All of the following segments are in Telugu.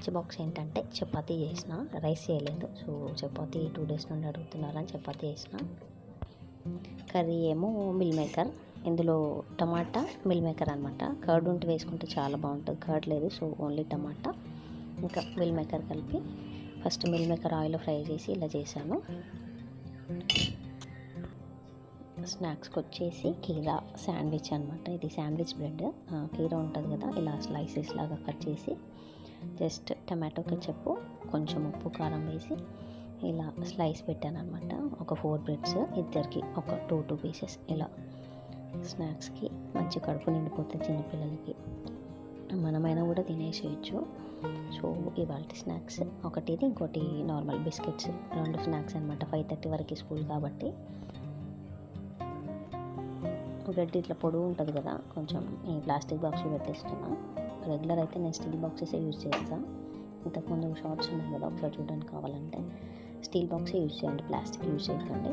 లంచ్ బాక్స్ ఏంటంటే చపాతీ చేసిన రైస్ చేయలేదు. సో చపాతీ టూ డేస్ నుండి అడుగుతున్నారని చపాతీ చేసిన. కర్రీ ఏమో మిల్ మేకర్. ఇందులో టమాటా మిల్ మేకర్ అనమాట కర్డ్ ఉంటే వేసుకుంటే చాలా బాగుంటుంది. కర్డ్ లేదు సో ఓన్లీ టమాటా. ఇంకా మిల్ మేకర్ కలిపి first meal maker oil fry చేసి ఇలా చేశాను. స్నాక్స్కి వచ్చేసి కీరా శాండ్విచ్ అనమాట ఇది శాండ్విచ్ బ్రెడ్. కీరా ఉంటుంది కదా ఇలా స్లైసెస్ లాగా కట్ చేసి జస్ట్ టమాటో కెచప్ కొంచెం ఉప్పు కారం వేసి ఇలా స్లైస్ పెట్టాను అనమాట ఒక ఫోర్ బ్రెడ్స్ ఇద్దరికి ఒక టూ టూ పీసెస్ ఇలా స్నాక్స్కి మంచి కడుపు నిండిపోతుంది చిన్నపిల్లలకి మనమైనా కూడా తినేసేయచ్చు. సో ఇవాళ స్నాక్స్ ఒకటిది ఇంకోటి నార్మల్ బిస్కెట్స్ రెండు స్నాక్స్ అనమాట ఫైవ్ థర్టీ వరకు స్కూల్ కాబట్టి బ్రెడ్ ఇట్లా పొడుగు ఉంటుంది కదా కొంచెం ఈ ప్లాస్టిక్ బాక్స్ పెట్టేస్తున్నా. రెగ్యులర్ అయితే నేను స్టీల్ బాక్సెస్ యూజ్ చేస్తాను ఇంతకుముందు షార్ట్స్ ఉన్నాయి కదా ఒకసారి చూడడానికి కావాలంటే స్టీల్ బాక్సే యూజ్ చేయండి ప్లాస్టిక్ యూజ్ చేయకండి.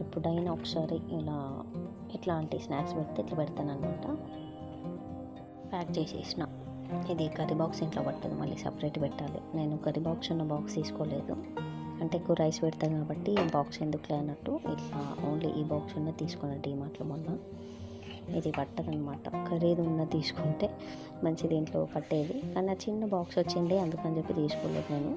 ఎప్పుడైనా ఒకసారి ఇలా ఇట్లాంటి స్నాక్స్ పెడితే ఇట్లా పెడతాను అనమాట ప్యాక్ చేసేసిన. ఇది కర్రీ బాక్స్ ఇంట్లో పట్టదు మళ్ళీ సపరేట్ పెట్టాలి. నేను కర్రీ బాక్స్ ఉన్న బాక్స్ తీసుకోలేదు. అంటే ఎక్కువ రైస్ పెడతాను కాబట్టి ఈ బాక్స్ ఎందుకులే అన్నట్టు ఇట్లా ఓన్లీ ఈ బాక్స్ ఉన్న తీసుకున్న డీమార్ట్లో మొన్న ఇది పట్టదనమాట ఖరీదు ఉన్న తీసుకుంటే మంచి దీంట్లో పట్టేది. కానీ ఆ చిన్న బాక్స్ వచ్చింది అందుకని చెప్పి తీసుకోలేదు నేను.